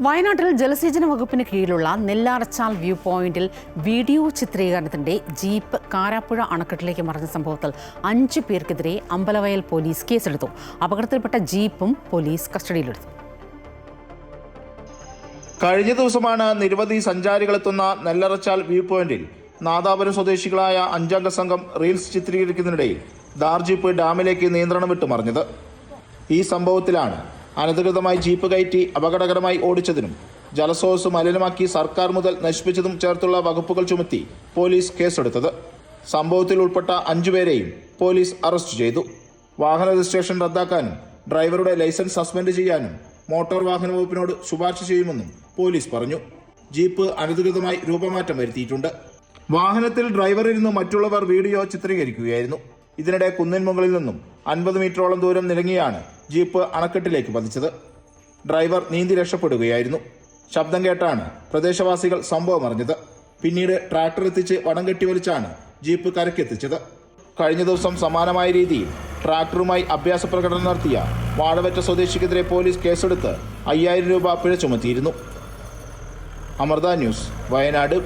വയനാട്ടിൽ ജലസേചന വകുപ്പിന് കീഴിലുള്ള നെല്ലാറച്ചാൽ വ്യൂ പോയിന്റിൽ വീഡിയോ ചിത്രീകരണത്തിന്റെ ജീപ്പ് കാരാപ്പുഴ അണക്കെട്ടിലേക്ക് മറിഞ്ഞ സംഭവത്തിൽ അഞ്ചു പേർക്കെതിരെ അമ്പലവയൽ പോലീസ് കേസെടുത്തു. അപകടത്തിൽപ്പെട്ട ജീപ്പും പോലീസ് കസ്റ്റഡിയിലെടുത്തു. കഴിഞ്ഞ ദിവസമാണ് നിരവധി സഞ്ചാരികളെത്തുന്ന നെല്ലറച്ചാൽ വ്യൂ പോയിന്റിൽ നാദാപുരം സ്വദേശികളായ അഞ്ചംഗ സംഘം റീൽസ് ചിത്രീകരിക്കുന്നതിനിടയിൽ ദാർജീപ്പ് ഡാമിലേക്ക് നിയന്ത്രണം വിട്ടു മറിഞ്ഞത് ഈ സംഭവത്തിലാണ് അനധികൃതമായി ജീപ്പ് കയറ്റി അപകടകരമായി ഓടിച്ചതിനും ജലസ്രോതസ് മലിനമാക്കി സർക്കാർ മുതൽ നശിപ്പിച്ചതും ചേർത്തുള്ള വകുപ്പുകൾ ചുമത്തി പോലീസ് കേസെടുത്തത്. സംഭവത്തിൽ ഉൾപ്പെട്ട അഞ്ചുപേരെയും പോലീസ് അറസ്റ്റ് ചെയ്തു. വാഹന രജിസ്ട്രേഷൻ റദ്ദാക്കാനും ഡ്രൈവറുടെ ലൈസൻസ് സസ്പെൻഡ് ചെയ്യാനും മോട്ടോർ വാഹന വകുപ്പിനോട് ശുപാർശ ചെയ്യുമെന്നും പോലീസ് പറഞ്ഞു. ജീപ്പ് അനധികൃതമായി രൂപമാറ്റം വരുത്തിയിട്ടുണ്ട്. വാഹനത്തിൽ ഡ്രൈവറിരുന്ന് മറ്റുള്ളവർ വീഡിയോ ചിത്രീകരിക്കുകയായിരുന്നു. ഇതിനിടെ കുന്നിൻ മുകളിൽ നിന്നും അൻപത് മീറ്ററോളം ദൂരം നിരങ്ങിയാണ് ജീപ്പ് അണക്കെട്ടിലേക്ക് പതിച്ചത്. ഡ്രൈവർ നീന്തി രക്ഷപ്പെടുകയായിരുന്നു. ശബ്ദം കേട്ടാണ് പ്രദേശവാസികൾ സംഭവം അറിഞ്ഞത്. പിന്നീട് ട്രാക്ടർ എത്തിച്ച് വടം കെട്ടി വലിച്ചാണ് ജീപ്പ് കരക്കെത്തിച്ചത് കഴിഞ്ഞ ദിവസം സമാനമായ രീതിയിൽ ട്രാക്ടറുമായി അഭ്യാസ പ്രകടനം നടത്തിയ വാഴവറ്റ സ്വദേശിക്കെതിരെ പോലീസ് കേസെടുത്ത് അയ്യായിരം രൂപ പിഴ ചുമത്തിയിരുന്നു. അമൃത ന്യൂസ് വയനാട്.